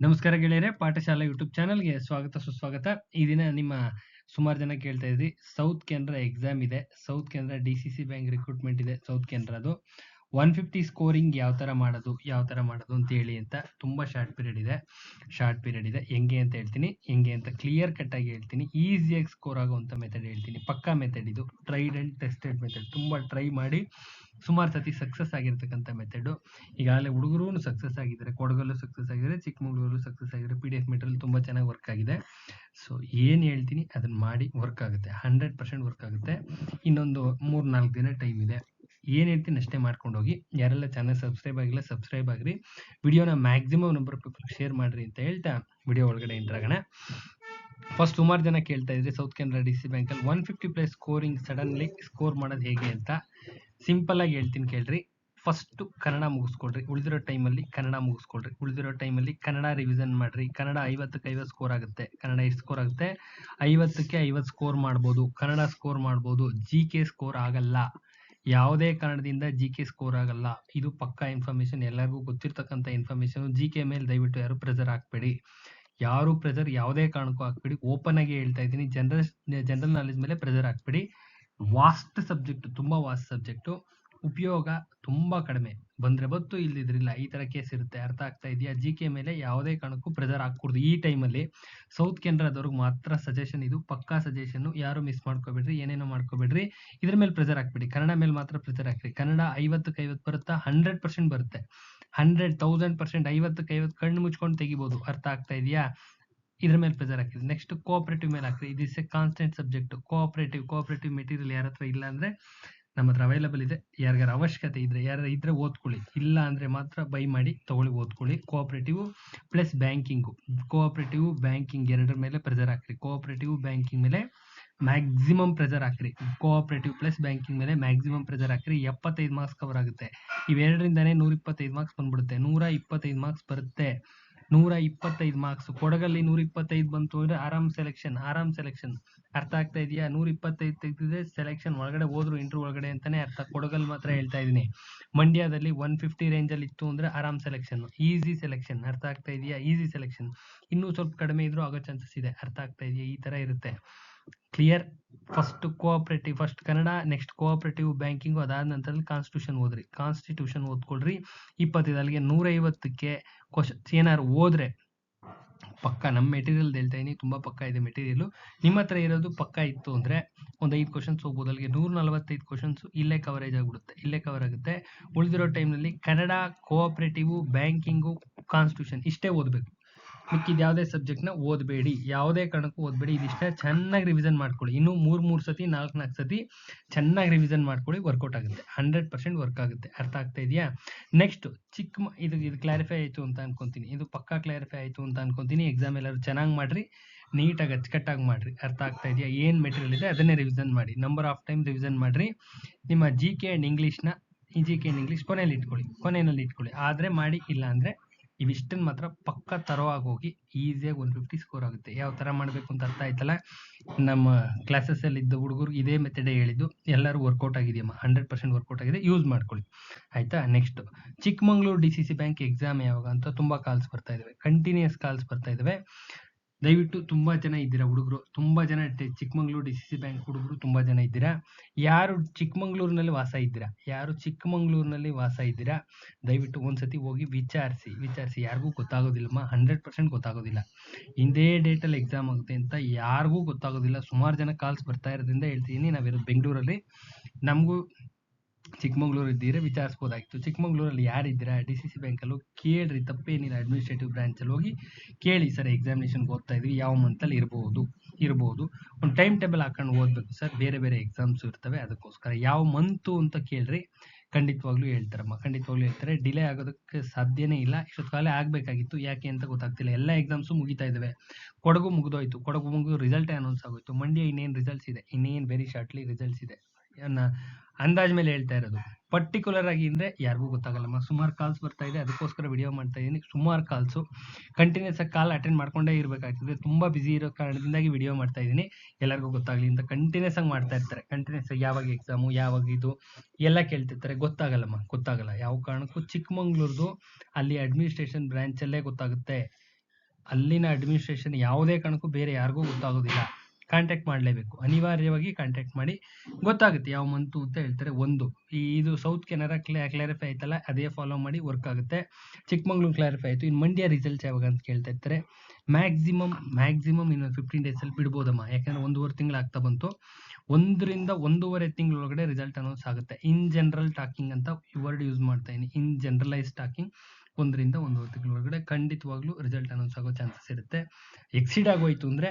ನಮಸ್ಕಾರ ಗೆಳೆಯರೇ, ಪಾಠಶಾಲಾ ಯೂಟ್ಯೂಬ್ ಚಾನಲ್ಗೆ ಸ್ವಾಗತ, ಸುಸ್ವಾಗತ. ಈ ದಿನ ನಿಮ್ಮ ಸುಮಾರು ಜನ ಕೇಳ್ತಾ ಇದ್ರಿ, ಸೌತ್ ಕೆನರಾ ಎಕ್ಸಾಮ್ ಇದೆ. South Canara D C C bank recruitment ಇದೆ, ಸೌತ್ ಕೆನರಾದು ಒನ್ ಫಿಫ್ಟಿ ಸ್ಕೋರಿಂಗ್ ಯಾವ ಥರ ಮಾಡೋದು, ಯಾವ ಥರ ಮಾಡೋದು ಅಂತ ಹೇಳಿ ಅಂತ ತುಂಬ ಶಾರ್ಟ್ ಪೀರಿಯಡ್ ಇದೆ. ಶಾರ್ಟ್ ಪೀರಿಯಡ್ ಇದೆ. ಹೆಂಗೆ ಅಂತ ಹೇಳ್ತೀನಿ. ಹೆಂಗೆ ಅಂತ ಕ್ಲಿಯರ್ ಕಟ್ ಆಗಿ ಹೇಳ್ತೀನಿ. ಈಸಿಯಾಗಿ ಸ್ಕೋರ್ ಆಗುವಂಥ ಮೆಥಡ್ ಹೇಳ್ತೀನಿ. ಪಕ್ಕಾ ಮೆಥಡ್ ಇದು. ಟ್ರೈಡ್ ಆ್ಯಂಡ್ ಟೆಸ್ಟೆಡ್ ಮೆಥಡ್ ತುಂಬ ಟ್ರೈ ಮಾಡಿ ಸುಮಾರು ಸತಿ ಸಕ್ಸಸ್ ಆಗಿರ್ತಕ್ಕಂಥ ಮೆಥಡು ಈಗಾಗಲೇ ಹುಡುಗರು ಸಕ್ಸಸ್ ಆಗಿದ್ದಾರೆ. ಕೊಡಗಲ್ಲೂ ಸಕ್ಸಸ್ ಆಗಿದ್ದಾರೆ. ಚಿಕ್ಕಮಗಳೂರು ಸಕ್ಸಸ್ ಆಗಿದ್ದಾರೆ. ಪಿ ಡಿ ಎಫ್ ಮೆಟೀರಿಯಲ್ ತುಂಬ ಚೆನ್ನಾಗಿ ವರ್ಕ್ ಆಗಿದೆ. ಸೊ ಏನು ಹೇಳ್ತೀನಿ? ಅದನ್ನು ಮಾಡಿ ವರ್ಕ್ ಆಗುತ್ತೆ. ಹಂಡ್ರೆಡ್ ಪರ್ಸೆಂಟ್ ವರ್ಕ್ ಆಗುತ್ತೆ. ಇನ್ನೊಂದು ಮೂರು ನಾಲ್ಕು ದಿನ ಟೈಮ್ ಇದೆ. ಏನು ಹೇಳ್ತೀನಿ ಅಷ್ಟೇ ಮಾಡ್ಕೊಂಡು ಹೋಗಿ. ಯಾರೆಲ್ಲ ಚಾನಲ್ ಸಬ್ಸ್ಕ್ರೈಬ್ ಆಗಿಲ್ಲ ಸಬ್ಸ್ಕ್ರೈಬ್ ಆಗಿರಿ. ವಿಡಿಯೋನ ಮ್ಯಾಕ್ಸಿಮಮ್ ನಂಬರ್ ಪೀಪಲ್ ಶೇರ್ ಮಾಡಿರಿ ಅಂತ ಹೇಳ್ತಾ ವಿಡಿಯೋ ಒಳಗಡೆ ಎಂಟರ್ ಆಗೋಣ. ಫಸ್ಟ್ ಸುಮಾರು ಜನ ಕೇಳ್ತಾ ಇದ್ರಿ ಸೌತ್ ಕೆನರಾ ಡಿ ಸಿ ಬ್ಯಾಂಕಲ್ಲಿ one fifty plus scoring suddenly score ಮಾಡೋದು ಹೇಗೆ ಅಂತ. ಸಿಂಪಲ್ ಆಗಿ ಹೇಳ್ತೀನಿ ಕೇಳ್ರಿ. ಫಸ್ಟ್ ಕನ್ನಡ ಮುಗಿಸ್ಕೊಳ್ರಿ. ಉಳಿದಿರೋ ಟೈಮಲ್ಲಿ ಕನ್ನಡ ಮುಗಿಸ್ಕೊಳ್ರಿ. ಉಳಿದಿರೋ ಟೈಮಲ್ಲಿ ಕನ್ನಡ ರಿವಿಷನ್ ಮಾಡ್ರಿ. ಕನ್ನಡ ಐವತ್ತಕ್ಕೆ ಐವತ್ತು ಸ್ಕೋರ್ ಆಗುತ್ತೆ. ಕನ್ನಡ ಎಷ್ಟು ಸ್ಕೋರ್ ಆಗುತ್ತೆ? ಐವತ್ತಕ್ಕೆ ಐವತ್ತು ಸ್ಕೋರ್ ಮಾಡ್ಬೋದು. ಕನ್ನಡ ಸ್ಕೋರ್ ಮಾಡ್ಬೋದು. ಜಿ ಕೆ ಸ್ಕೋರ್ ಆಗಲ್ಲ. ಯಾವುದೇ ಕಾರಣದಿಂದ ಜಿ ಕೆ ಸ್ಕೋರ್ ಆಗಲ್ಲ. ಇದು ಪಕ್ಕಾ ಇನ್ಫಾರ್ಮೇಶನ್ ಎಲ್ಲರಿಗೂ ಗೊತ್ತಿರ್ತಕ್ಕಂಥ ಇನ್ಫಾರ್ಮೇಶನ್ ಜಿ ಕೆ ಮೇಲೆ ದಯವಿಟ್ಟು ಯಾರು ಪ್ರೆಸರ್ ಹಾಕ್ಬೇಡಿ. ಯಾರು ಪ್ರೆಸರ್ ಯಾವುದೇ ಕಾರಣಕ್ಕೂ ಹಾಕ್ಬೇಡಿ. ಓಪನ್ ಆಗಿ ಹೇಳ್ತಾ ಇದ್ದೀನಿ. ಜನರಲ್ ಜನರಲ್ ನಾಲೆಜ್ ಮೇಲೆ ಪ್ರೆಸರ್ ಹಾಕ್ಬೇಡಿ. ವಾಸ್ಟ್ ಸಬ್ಜೆಕ್ಟ್ ತುಂಬಾ ವಾಸ್ಟ್ ಸಬ್ಜೆಕ್ಟು ಉಪಯೋಗ ತುಂಬಾ ಕಡಿಮೆ. ಬಂದ್ರೆ ಬತ್ತು ಇಲ್ದಿದ್ರಿಲ್ಲ ಈ ತರ ಕೇಸ್ ಇರುತ್ತೆ. ಅರ್ಥ ಆಗ್ತಾ ಇದೆಯಾ? ಜಿ ಕೆ ಮೇಲೆ ಯಾವುದೇ ಕಾರಣಕ್ಕೂ ಪ್ರೆಸರ್ ಹಾಕೂಡ್ದು ಈ ಟೈಮಲ್ಲಿ ಸೌತ್ ಕೆನರಾದವ್ರಿಗೆ ಮಾತ್ರ ಸಜೆಷನ್ ಇದು. ಪಕ್ಕಾ ಸಜೆಷನ್ ಯಾರು ಮಿಸ್ ಮಾಡ್ಕೋಬೇಡ್ರಿ, ಏನೇನೋ ಮಾಡ್ಕೋಬೇಡ್ರಿ. ಇದ್ರ ಮೇಲೆ ಪ್ರೆಜರ್ ಹಾಕ್ಬೇಡಿ. ಕನ್ನಡ ಮೇಲೆ ಮಾತ್ರ ಪ್ರೆಸರ್ ಹಾಕ್ರಿ. ಕನ್ನಡ ಐವತ್ತಕ್ಕೆ ಐವತ್ತು ಬರುತ್ತಾ? ಹಂಡ್ರೆಡ್ ಪರ್ಸೆಂಟ್ ಬರುತ್ತೆ. ಹಂಡ್ರೆಡ್ ತೌಸಂಡ್ ಪರ್ಸೆಂಟ್ ಐವತ್ತಕ್ಕೆ ಐವತ್ತು ಕಣ್ಣು ಮುಚ್ಕೊಂಡು ತೆಗಿಬೋದು. ಅರ್ಥ ಆಗ್ತಾ ಇದೆಯಾ? ಇದ್ರ ಮೇಲೆ ಪ್ರೆಸರ್ ಹಾಕಿದ್ರಿ ನೆಕ್ಸ್ಟ್ ಕೋಆಪರೇಟಿವ್ ಮೇಲೆ ಹಾಕ್ರಿ. Is a constant subject cooperative cooperative material ಯಾರ ಹತ್ರ ಇಲ್ಲ ಅಂದ್ರೆ ನಮ್ಮ ಹತ್ರ ಅವೈಲಬಲ್ ಇದೆ. ಯಾರಿಗಾರ ಅವಶ್ಯಕತೆ ಇದ್ರೆ ಯಾರು ಇದ್ರೆ ಓದ್ಕೊಳ್ಳಿ. ಇಲ್ಲ ಅಂದ್ರೆ ಮಾತ್ರ ಬೈ ಮಾಡಿ ತಗೊಳ್ಳಿ, ಓದ್ಕೊಳ್ಳಿ. Cooperative plus banking cooperative banking ಎರಡರ ಮೇಲೆ ಪ್ರೆಸರ್ ಹಾಕ್ರಿ. ಕೋಆಪರೇಟಿವ್ ಬ್ಯಾಂಕಿಂಗ್ ಮೇಲೆ ಮ್ಯಾಕ್ಸಿಮಮ್ ಪ್ರೆಸರ್ ಹಾಕ್ರಿ. ಕೋಆಪರೇಟಿವ್ ಪ್ಲಸ್ ಬ್ಯಾಂಕಿಂಗ್ ಮೇಲೆ ಮ್ಯಾಕ್ಸಿಮಮ್ ಪ್ರೆಸರ್ ಹಾಕ್ರಿ. ಎಪ್ಪತ್ತೈದು ಮಾರ್ಕ್ಸ್ ಕವರ್ ಆಗುತ್ತೆ. ಇವೆರಡರಿಂದಾನೇ ನೂರ ಇಪ್ಪತ್ತೈದು ಮಾರ್ಕ್ಸ್ ಬಂದ್ಬಿಡುತ್ತೆ. ನೂರ ಇಪ್ಪತ್ತೈದು ಮಾರ್ಕ್ಸ್ ಬರುತ್ತೆ. ನೂರ ಇಪ್ಪತ್ತೈದು ಮಾರ್ಕ್ಸ್ ಕೊಡಗಲ್ಲಿ ನೂರ ಇಪ್ಪತ್ತೈದು ಬಂತು ಅಂದ್ರೆ ಆರಾಮ್ ಸೆಲೆಕ್ಷನ್ ಆರಾಮ್ ಸೆಲೆಕ್ಷನ್ ಅರ್ಥ ಆಗ್ತಾ ಇದೆಯಾ? ನೂರ ಇಪ್ಪತ್ತೈದು ಸೆಲೆಕ್ಷನ್ ಒಳಗಡೆ ಹೋದ್ರು ಇಂಟರ್ ಒಳಗಡೆ ಅಂತಾನೆ ಅರ್ಥ. ಕೊಡಗಲ್ ಮಾತ್ರ ಹೇಳ್ತಾ ಇದೀನಿ. ಮಂಡ್ಯದಲ್ಲಿ ಒನ್ ಫಿಫ್ಟಿ ರೇಂಜ್ ಅಲ್ಲಿ ಇತ್ತು ಅಂದ್ರೆ ಆರಾಮ್ ಸೆಲೆಕ್ಷನ್ ಈಸಿ ಸೆಲೆಕ್ಷನ್ ಅರ್ಥ ಆಗ್ತಾ ಇದೆಯಾ? ಈಸಿ ಸೆಲೆಕ್ಷನ್ ಇನ್ನೂ ಸ್ವಲ್ಪ ಕಡಿಮೆ ಇದ್ರೂ ಆಗೋ ಚಾನ್ಸಸ್ ಇದೆ. ಅರ್ಥ ಆಗ್ತಾ ಇದೆಯಾ? ಈ ತರ ಇರುತ್ತೆ. Clear first cooperative first Kannada next cooperative banking ಅದಾದ ನಂತರ ಕಾನ್ಸ್ಟಿಟ್ಯೂಷನ್ ಓದ್ರಿ. ಕಾನ್ಸ್ಟಿಟ್ಯೂಷನ್ ಓದ್ಕೊಳ್ರಿ. ಇಪ್ಪತ್ತೈದು ಅಲ್ಲಿಗೆ ನೂರ ಐವತ್ತಕ್ಕೆ ಕ್ವಶನ್ಸ್ ಏನಾದ್ರು ಓದ್ರೆ, ಪಕ್ಕ ನಮ್ಮ ಮೆಟೀರಿಯಲ್ ಹೇಳ್ತಾ ಇದೀನಿ, ತುಂಬಾ ಪಕ್ಕ ಇದೆ ಮೆಟೀರಿಯಲ್ ನಿಮ್ಮ ಹತ್ರ ಇರೋದು ಪಕ್ಕ ಇತ್ತು ಅಂದ್ರೆ ಒಂದು ಐದು ಕ್ವಶನ್ಸ್ ಹೋಗ್ಬೋದು ಅಲ್ಲಿಗೆ ನೂರ ನಲವತ್ತೈದು ಕ್ವಶನ್ಸ್ ಇಲ್ಲೇ ಕವರೇಜ್ ಆಗ್ಬಿಡುತ್ತೆ, ಇಲ್ಲೇ ಕವರ್ ಆಗುತ್ತೆ. ಉಳಿದಿರೋ ಟೈಮ್ನಲ್ಲಿ ಕನ್ನಡ ಕೋಆಪರೇಟಿವ್ ಬ್ಯಾಂಕಿಂಗು ಕಾನ್ಸ್ಟಿಟ್ಯೂಷನ್ ಇಷ್ಟೇ ಓದ್ಬೇಕು. ಯಾವುದೇ ಸಬ್ಜೆಕ್ಟ್ನ ಓದಬೇಡಿ. ಯಾವುದೇ ಕಾರಣಕ್ಕೂ ಓದಬೇಡಿ. ಇದಿಷ್ಟ ಚೆನ್ನಾಗಿ ರಿವಿಷನ್ ಮಾಡ್ಕೊಳ್ಳಿ. ಇನ್ನು ಮೂರ್ ಮೂರ್ ಸತಿ, ನಾಲ್ಕು ನಾಲ್ಕು ಸತಿ ಚೆನ್ನಾಗಿ ರಿವಿಷನ್ ಮಾಡ್ಕೊಳ್ಳಿ ವರ್ಕೌಟ್ ಆಗುತ್ತೆ. ಹಂಡ್ರೆಡ್ ಪರ್ಸೆಂಟ್ ವರ್ಕ್ ಆಗುತ್ತೆ. ಅರ್ಥ ಆಗ್ತಾ ಇದೆಯಾ? ನೆಕ್ಸ್ಟ್ ಚಿಕ್ಕ ಇದು ಇದು ಕ್ಲಾರಿಫೈ ಆಯ್ತು ಅಂತ ಅನ್ಕೊಂತೀನಿ. ಇದು ಪಕ್ಕಾ ಕ್ಲಾರಿಫೈ ಆಯ್ತು ಅಂತ ಅನ್ಕೊಂತೀನಿ. ಎಕ್ಸಾಮ್ ಎಲ್ಲರೂ ಚೆನ್ನಾಗಿ ಮಾಡ್ರಿ. ನೀಟಾಗಿ, ಅಚ್ಚುಕಟ್ಟಾಗಿ ಮಾಡ್ರಿ. ಅರ್ಥ ಆಗ್ತಾ ಇದೆಯಾ? ಏನ್ ಮೆಟೀರಿಯಲ್ ಇದೆ ಅದನ್ನೇ ರಿವಿಷನ್ ಮಾಡಿ. ನಂಬರ್ ಆಫ್ ಟೈಮ್ ರಿವಿಷನ್ ಮಾಡ್ರಿ. ನಿಮ್ಮ ಜಿ ಕೆ ಅಂಡ್ ಇಂಗ್ಲೀಷ್ನ ಜಿ ಕೆ ಅಂಡ್ ಇಂಗ್ಲೀಷ್ ಕೊನೆಯಲ್ಲಿ ಇಟ್ಕೊಳ್ಳಿ. ಕೊನೆಯಲ್ಲಿ ಇಟ್ಕೊಳ್ಳಿ. ಆದ್ರೆ ಮಾಡಿ ಇಲ್ಲ ಅಂದ್ರೆ ಇವಿಷ್ಟನ್ನ ಮಾತ್ರ ಪಕ್ಕ ತರವಾಗಿ ಹೋಗಿ ಈಸಿಯಾಗಿ ಒನ್ ಫಿಫ್ಟಿ ಸ್ಕೋರ್ ಆಗುತ್ತೆ. ಯಾವ ತರ ಮಾಡಬೇಕು ಅಂತ ಅರ್ಥ ಆಯ್ತಲ್ಲ? ನಮ್ಮ ಕ್ಲಾಸಸ್ ಅಲ್ಲಿ ಇದ್ದ ಹುಡುಗರು ಇದೇ ಮೆಥಡ್ ಹೇಳಿದ್ದು, ಎಲ್ಲರೂ ವರ್ಕೌಟ್ ಆಗಿದೆಯಮ್ಮ ಹಂಡ್ರೆಡ್ ಪರ್ಸೆಂಟ್ ವರ್ಕೌಟ್ ಆಗಿದೆ ಯೂಸ್ ಮಾಡ್ಕೊಳ್ಳಿ. ಆಯ್ತಾ? Next Chikmagalur D C C bank exam ಯಾವಾಗ ಅಂತ ತುಂಬಾ ಕಾಲ್ಸ್ ಬರ್ತಾ ಇದಾವೆ ಕಂಟಿನ್ಯೂಸ್ ಕಾಲ್ಸ್ ಬರ್ತಾ ಇದಾವೆ. ದಯವಿಟ್ಟು ತುಂಬಾ ಜನ ಇದ್ದೀರಾ ಹುಡುಗರು? ತುಂಬಾ ಜನ Chikmagalur D C C bank ಹುಡುಗರು ತುಂಬಾ ಜನ ಇದ್ದೀರಾ? ಯಾರು ಚಿಕ್ಕಮಂಗ್ಳೂರಿನಲ್ಲಿ ವಾಸ ಇದ್ದೀರಾ? ಯಾರು ಚಿಕ್ಕಮಂಗ್ಳೂರಿನಲ್ಲಿ ವಾಸ ಇದ್ದೀರಾ? ದಯವಿಟ್ಟು ಒಂದ್ಸತಿ ಹೋಗಿ ವಿಚಾರಿಸಿ ವಿಚಾರಿಸಿ. ಯಾರಿಗೂ ಗೊತ್ತಾಗೋದಿಲ್ಲಮ್ಮ. ಹಂಡ್ರೆಡ್ ಪರ್ಸೆಂಟ್ ಗೊತ್ತಾಗೋದಿಲ್ಲ. ಇಂದೇ ಡೇಟಲ್ಲಿ ಎಕ್ಸಾಮ್ ಆಗುತ್ತೆ ಅಂತ ಯಾರಿಗೂ ಗೊತ್ತಾಗೋದಿಲ್ಲ. ಸುಮಾರು ಜನ ಕಾಲ್ಸ್ ಬರ್ತಾ ಇರೋದ್ರಿಂದ ಹೇಳ್ತೀನಿ ನಾವಿರೋದು ಬೆಂಗಳೂರಲ್ಲಿ. ನಮಗೂ ಚಿಕ್ಕಮಂಗ್ಳೂರು ಇದ್ದೀರಾ ವಿಚಾರಿಸ್ಬೋದಾಗಿತ್ತು. ಚಿಕ್ಕಮಂಗ್ಳೂರಲ್ಲಿ ಯಾರಿದ್ದೀರಾ? ಡಿ ಸಿ ಸಿ ಬ್ಯಾಂಕಲ್ಲೂ ಕೇಳಿರಿ, ತಪ್ಪೇನಿಲ್ಲ. ಅಡ್ಮಿನಿಸ್ಟ್ರೇಟಿವ್ ಬ್ರಾಂಚಲ್ಲಿ ಹೋಗಿ ಕೇಳಿ ಸರ್ ಎಕ್ಸಾಮಿನೇಷನ್ಗೆ ಓದ್ತಾ ಇದ್ವಿ. ಯಾವ ಮಂತಲ್ಲಿ ಇರ್ಬೋದು ಇರ್ಬೋದು. ಒಂದು ಟೈಮ್ ಟೇಬಲ್ ಹಾಕೊಂಡು ಓದಬೇಕು ಸರ್. ಬೇರೆ ಬೇರೆ ಎಕ್ಸಾಮ್ಸ್ ಇರ್ತವೆ, ಅದಕ್ಕೋಸ್ಕರ ಯಾವ ಮಂತು ಅಂತ ಕೇಳ್ರಿ. ಖಂಡಿತವಾಗ್ಲೂ ಹೇಳ್ತಾರಮ್ಮ. ಖಂಡಿತವಾಗ್ಲೂ ಹೇಳ್ತಾರೆ. ಡಿಲೇ ಆಗೋದಕ್ಕೆ ಸಾಧ್ಯನೇ ಇಲ್ಲ. ಇಷ್ಟೊತ್ತು ಕಾಲೇ ಆಗಬೇಕಾಗಿತ್ತು. ಯಾಕೆ ಅಂತ ಗೊತ್ತಾಗ್ತಿಲ್ಲ. ಎಲ್ಲ ಎಕ್ಸಾಮ್ಸು ಮುಗಿತಾ ಇದಾವೆ ಕೊಡಗು ಮುಗಿದೋಯ್ತು. ಕೊಡಗು ಮುಗಿದು ರಿಸಲ್ಟೇ ಅನೌನ್ಸ್ ಆಗೋಯ್ತು. ಮಂಡ್ಯ ಇನ್ನೇನು ರಿಸಲ್ಟ್ಸ್ ಇದೆ? ಇನ್ನೇನು ವೆರಿ ಶಾರ್ಟ್ಲಿ ರಿಸಲ್ಟ್ಸ್ ಇದೆ. ಅಂದಾಜ್ ಮೇಲೆ ಹೇಳ್ತಾ ಇರೋದು. ಪರ್ಟಿಕ್ಯುಲರ್ ಆಗಿ ಅಂದ್ರೆ ಯಾರಿಗೂ ಗೊತ್ತಾಗಲ್ಲಮ್ಮ ಸುಮಾರು ಕಾಲ್ಸ್ ಬರ್ತಾ ಇದೆ. ಅದಕ್ಕೋಸ್ಕರ ವಿಡಿಯೋ ಮಾಡ್ತಾ ಇದ್ದೀನಿ ಸುಮಾರು ಕಾಲ್ಸು ಕಂಟಿನ್ಯೂಸ್ ಆಗಿ ಕಾಲ್ ಅಟೆಂಡ್ ಮಾಡ್ಕೊಂಡೇ ಇರಬೇಕಾಗ್ತದೆ. ತುಂಬಾ ಬಿಸಿ ಇರೋ ಕಾರಣದಿಂದಾಗಿ ವಿಡಿಯೋ ಮಾಡ್ತಾ ಇದ್ದೀನಿ ಎಲ್ಲರಿಗೂ ಗೊತ್ತಾಗ್ಲಿ. ಅಂತ ಕಂಟಿನ್ಯೂಸ್ ಆಗಿ ಮಾಡ್ತಾ ಇರ್ತಾರೆ. ಕಂಟಿನ್ಯೂಸ್ ಆಗಿ ಯಾವಾಗ ಎಕ್ಸಾಮು ಯಾವಾಗ ಇದು ಎಲ್ಲ ಕೇಳ್ತಿರ್ತಾರೆ. ಗೊತ್ತಾಗಲ್ಲಮ್ಮ. ಗೊತ್ತಾಗಲ್ಲ. ಯಾವ ಕಾರಣಕ್ಕೂ ಚಿಕ್ಕಮಂಗ್ಳೂರ್ದು ಅಲ್ಲಿ ಅಡ್ಮಿನಿಸ್ಟ್ರೇಷನ್ ಬ್ರಾಂಚಲ್ಲೇ ಗೊತ್ತಾಗುತ್ತೆ. ಅಲ್ಲಿನ ಅಡ್ಮಿನಿಸ್ಟ್ರೇಷನ್ ಯಾವುದೇ ಕಾರಣಕ್ಕೂ ಬೇರೆ ಯಾರಿಗೂ ಗೊತ್ತಾಗೋದಿಲ್ಲ. ಕಾಂಟ್ಯಾಕ್ಟ್ ಮಾಡಲೇಬೇಕು. ಅನಿವಾರ್ಯವಾಗಿ ಕಾಂಟ್ಯಾಕ್ಟ್ ಮಾಡಿ ಗೊತ್ತಾಗುತ್ತೆ ಯಾವ ಮಂತು ಅಂತ ಹೇಳ್ತಾರೆ ಒಂದು. ಈ ಇದು ಸೌತ್ ಕೆನರಾ ಕ್ಲೇ ಕ್ಲಾರಿಫೈ ಆಯ್ತಲ್ಲ, ಅದೇ ಫಾಲೋ ಮಾಡಿ ವರ್ಕ್ ಆಗುತ್ತೆ. ಚಿಕ್ಕಮಂಗ್ಳೂರು ಕ್ಲಾರಿಫೈ ಆಯಿತು. ಇನ್ನು ಮಂಡ್ಯ ರಿಸಲ್ಟ್ಸ್ ಯಾವಾಗ ಅಂತ ಕೇಳ್ತಾ ಇರ್ತಾರೆ. ಮ್ಯಾಕ್ಸಿಮಮ್ ಮ್ಯಾಕ್ಸಿಮಮ್ ಇನ್ನೊಂದು ಫಿಫ್ಟೀನ್ ಡೇಸಲ್ಲಿ ಬಿಡ್ಬೋದಮ್ಮ. ಯಾಕಂದ್ರೆ ಒಂದೂವರೆ ತಿಂಗಳು ಆಗ್ತಾ ಬಂತು. ಒಂದರಿಂದ ಒಂದೂವರೆ ತಿಂಗಳೊಳಗಡೆ ರಿಸಲ್ಟ್ ಅನೌನ್ಸ್ ಆಗುತ್ತೆ. ಇನ್ ಜನರಲ್ ಟಾಕಿಂಗ್ ಅಂತ ವರ್ಡ್ ಯೂಸ್ ಮಾಡ್ತಾ ಇದ್ದೀನಿ ಇನ್ ಜನರಲೈಸ್ ಟಾಕಿಂಗ್ ಒಂದರಿಂದ ಒಂದೂವರೆ ತಿಂಗಳೊಳಗಡೆ ಖಂಡಿತವಾಗ್ಲೂ ರಿಸಲ್ಟ್ ಅನೌನ್ಸ್ ಆಗೋ ಚಾನ್ಸಸ್ ಇರುತ್ತೆ. ಎಕ್ಸಿಡ್ ಆಗೋಯ್ತು ಅಂದರೆ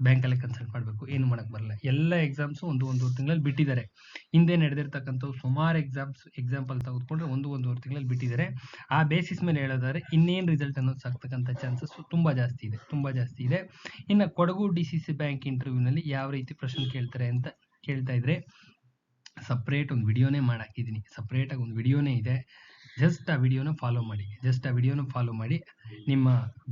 ಬ್ಯಾಂಕಲ್ಲೇ ಕನ್ಸಲ್ಟ್ ಮಾಡಬೇಕು. ಏನು ಮಾಡಕ್ ಬರಲ್ಲ. ಎಲ್ಲ ಎಕ್ಸಾಮ್ಸು ಒಂದು ಒಂದೂವರೆ ತಿಂಗಳಲ್ಲಿ ಬಿಟ್ಟಿದ್ದಾರೆ. ಹಿಂದೆ ನಡೆದಿರ್ತಕ್ಕಂಥವು ಸುಮಾರು ಎಕ್ಸಾಮ್ಸ್ ಎಕ್ಸಾಂಪಲ್ ತೆಗೆದುಕೊಂಡ್ರೆ ಒಂದು ಒಂದೂವರೆ ತಿಂಗಳಲ್ಲಿ ಬಿಟ್ಟಿದ್ದಾರೆ. ಆ ಬೇಸಿಸ್ ಮೇಲೆ ಹೇಳೋದಾದ್ರೆ ಇನ್ನೇನು ರಿಸಲ್ಟ್ ಅನ್ನೋದು ಸಾಕ್ತಕ್ಕಂಥ ಚಾನ್ಸಸ್ ತುಂಬಾ ಜಾಸ್ತಿ ಇದೆ. ತುಂಬಾ ಜಾಸ್ತಿ ಇದೆ. ಇನ್ನು Kodagu D C C bank ಇಂಟರ್ವ್ಯೂನಲ್ಲಿ ಯಾವ ರೀತಿ ಪ್ರಶ್ನೆ ಕೇಳ್ತಾರೆ ಅಂತ ಕೇಳ್ತಾ ಇದ್ರೆ ಸಪ್ರೇಟ್ ಒಂದು ವಿಡಿಯೋನೇ ಮಾಡಾಕಿದ್ದೀನಿ. ಸಪ್ರೇಟಾಗಿ ಒಂದು ವಿಡಿಯೋನೇ ಇದೆ. ಜಸ್ಟ್ ಆ ವಿಡಿಯೋನ ಫಾಲೋ ಮಾಡಿ. ಜಸ್ಟ್ ಆ ವಿಡಿಯೋನ ಫಾಲೋ ಮಾಡಿ ನಿಮ್ಮ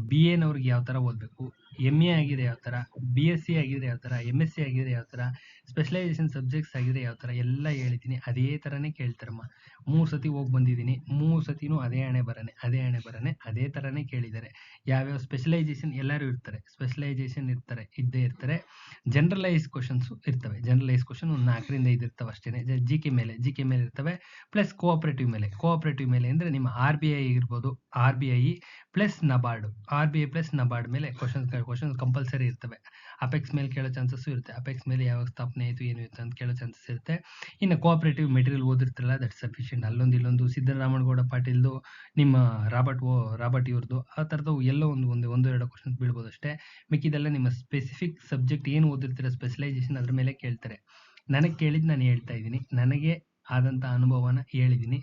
ಬಿ ಎನವ್ರಿಗೆ ಯಾವ ಥರ ಓದಬೇಕು? ಎಂ ಎ ಆಗಿದೆ ಯಾವ ಥರ ಬಿ ಎಸ್ ಸಿ ಆಗಿದೆ ಯಾವ ಥರ ಎಂ ಎಸ್ ಸಿ ಆಗಿದೆ ಯಾವ ಥರ ಸ್ಪೆಷಲೈಸೇಷನ್ ಸಬ್ಜೆಕ್ಟ್ಸ್ ಆಗಿದೆ ಯಾವ ಥರ ಎಲ್ಲ ಹೇಳಿದ್ದೀನಿ ಅದೇ ಥರನೇ ಕೇಳ್ತಾರಮ್ಮ. ಮೂರು ಸತಿ ಹೋಗಿ ಬಂದಿದ್ದೀನಿ. ಮೂರು ಸತಿನೂ ಅದೇ ಹಣೆ ಬರನೆ, ಅದೇ ಹಣೆ ಬರನೆ, ಅದೇ ಥರನೇ ಕೇಳಿದ್ದಾರೆ. ಯಾವ್ಯಾವ ಸ್ಪೆಷಲೈಸೇಷನ್ ಎಲ್ಲರೂ ಇರ್ತಾರೆ ಸ್ಪೆಷಲೈಸೇಷನ್ ಇರ್ತಾರೆ, ಇದ್ದೇ ಇರ್ತಾರೆ. ಜನರಲೈಸ್ ಕ್ವಶನ್ಸು ಇರ್ತವೆ. ಜನರಲೈಸ್ ಕ್ವಶನ್ ಒಂದು ನಾಲ್ಕರಿಂದ ಐದು ಇರ್ತವೆ ಅಷ್ಟೇ ಜಿ ಕೆ ಮೇಲೆ ಜಿ ಕೆ ಮೇಲೆ ಇರ್ತವೆ. ಪ್ಲಸ್ ಕೋಆಪರೇಟಿವ್ ಮೇಲೆ. ಕೋಆಪರೇಟಿವ್ ಮೇಲೆ ಅಂದರೆ ನಿಮ್ಮ ಆರ್ ಬಿ ಐ ಇರ್ಬೋದು R B I plus NABARD R B I plus NABARD ಮೇಲೆ ಕ್ವಶನ್ಸ್ ಕ್ವಶನ್ಸ್ ಕಂಪಲ್ಸರಿ ಇರ್ತವೆ. ಅಪೆಕ್ಸ್ ಮೇಲೆ ಕೇಳೋ ಚಾನ್ಸಸ್ ಇರುತ್ತೆ. ಅಪೆಕ್ಸ್ ಮೇಲೆ ಯಾವಾಗ ಸ್ಥಾಪನೆ ಆಯಿತು, ಏನು ಇತ್ತು ಅಂತ ಕೇಳೋ ಚಾನ್ಸಸ್ ಇರುತ್ತೆ. ಇನ್ನು ಕೋಆಪರೇಟಿವ್ ಮೆಟೀರಿಯಲ್ ಓದಿರ್ತಿರಲ್ಲ ದಟ್ ಸಫಿಷಿಯಂಟ್ ಅಲ್ಲೊಂದು ಇಲ್ಲೊಂದು ಸಿದ್ದರಾಮನಗೌಡ ಪಾಟೀಲ್ದು, ನಿಮ್ಮ ರಾಬರ್ಟ್ ಓ ರಾಬರ್ಟ್ ಇವ್ರದ್ದು, ಆ ಥರದ್ದು ಎಲ್ಲೋ ಒಂದು ಒಂದು ಒಂದು, ಎರಡು ಕ್ವಶನ್ಸ್ ಬೀಳ್ಬೋದು ಅಷ್ಟೇ. ಮಿಕ್ಕಿದೆಲ್ಲ ನಿಮ್ಮ ಸ್ಪೆಸಿಫಿಕ್ ಸಬ್ಜೆಕ್ಟ್ ಏನು ಓದಿರ್ತೀರ ಸ್ಪೆಷಲೈಸೇಷನ್ ಅದ್ರ ಮೇಲೆ ಕೇಳ್ತಾರೆ. ನನಗೆ ಕೇಳಿದ್ದು ನಾನು ಹೇಳ್ತಾ ಇದ್ದೀನಿ. ನನಗೆ ಆದಂಥ ಅನುಭವನ ಹೇಳಿದ್ದೀನಿ.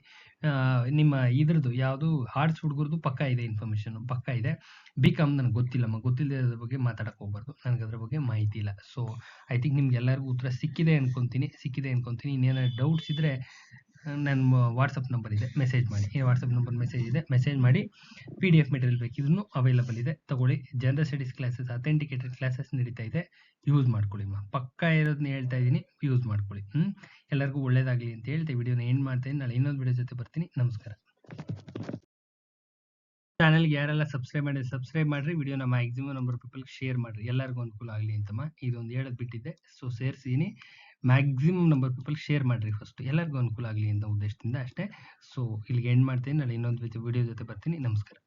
ನಿಮ್ಮ ಇದ್ರದ್ದು ಯಾವುದು ಆರ್ಟ್ಸ್ ಹುಡುಗರದು ಪಕ್ಕ ಇದೆ ಇನ್ಫಾರ್ಮೇಶನ್ ಪಕ್ಕ ಇದೆ. ಬಿ ಕಾಮ್ ನನಗೆ ಗೊತ್ತಿಲ್ಲಮ್ಮ ಅದ್ರ ಬಗ್ಗೆ ಮಾತಾಡಕ್ಕೆ ಹೋಗ್ಬಾರ್ದು. ನನಗೆ ಅದ್ರ ಬಗ್ಗೆ ಮಾಹಿತಿ ಇಲ್ಲ. ಸೊ ಐ ಥಿಂಕ್ ನಿಮ್ಗೆ ಎಲ್ಲರಿಗೂ ಉತ್ತರ ಸಿಕ್ಕಿದೆ ಅನ್ಕೊಂತೀನಿ ಸಿಕ್ಕಿದೆ ಅನ್ಕೊಂತೀನಿ. ಇನ್ನೇನಾದ್ರು ಡೌಟ್ಸ್ ಇದ್ದರೆ ನನ್ನ ವಾಟ್ಸಪ್ ನಂಬರ್ ಇದೆ ಮೆಸೇಜ್ ಮಾಡಿ. ಈ ವಾಟ್ಸಪ್ ನಂಬರ್ ಮೆಸೇಜ್ ಇದೆ ಮೆಸೇಜ್ ಮಾಡಿ ಪಿ ಡಿ ಎಫ್ ಮೆಟೀರಿಯಲ್ ಇದನ್ನು ಅವೈಲಬಲ್ ಇದೆ. ತಗೊಳ್ಳಿ. General studies classes authenticated classes ನಡೀತಾ ಇದೆ. ಯೂಸ್ ಮಾಡ್ಕೊಳ್ಳಿ ಮಾ. ಪಕ್ಕ ಇರೋದನ್ನ ಹೇಳ್ತಾ ಇದ್ದೀನಿ ಯೂಸ್ ಮಾಡ್ಕೊಳ್ಳಿ. ಹ್ಞೂ ಎಲ್ಲರಿಗೂ ಒಳ್ಳೇದಾಗಲಿ ಅಂತ ಹೇಳ್ತೀವಿ ವಿಡಿಯೋನ ಏನು ಮಾಡ್ತೀನಿ ನಾಳೆ ಇನ್ನೊಂದು ವಿಡಿಯೋ ಜೊತೆ ಬರ್ತೀನಿ. ನಮಸ್ಕಾರ. ಚಾನಲ್ಗೆ ಯಾರೆಲ್ಲ ಸಬ್ಸ್ಕ್ರೈಬ್ ಮಾಡಿ ಸಬ್ಸ್ಕ್ರೈಬ್ ಮಾಡಿರಿ. ವಿಡಿಯೋನ ಮ್ಯಾಕ್ಸಿಮಮ್ ನಂಬರ್ ಪೀಪಲ್ಗೆ ಶೇರ್ ಮಾಡಿರಿ. ಎಲ್ಲರಿಗೂ ಅನುಕೂಲ ಆಗಲಿ ಅಂತಮ್ಮ ಇದೊಂದು ಹೇಳೋದು ಬಿಟ್ಟಿದ್ದೆ. ಸೊ ಸೇರಿಸಿದ್ದೀನಿ ಮ್ಯಾಕ್ಸಿಮಮ್ ನಂಬರ್ ಪೀಪಲ್ ಶೇರ್ ಮಾಡಿರಿ ಫಸ್ಟ್ ಎಲ್ಲರಿಗೂ ಅನುಕೂಲ ಆಗಲಿ ಅಂತ ಉದ್ದೇಶದಿಂದ ಅಷ್ಟೇ. ಸೊ ಇಲ್ಲಿಗೆ ಎಂಡ್ ಮಾಡ್ತೀನಿ. ನಾಳೆ ಇನ್ನೊಂದು ವಿಡಿಯೋ ಜೊತೆ ಬರ್ತೀನಿ. ನಮಸ್ಕಾರ.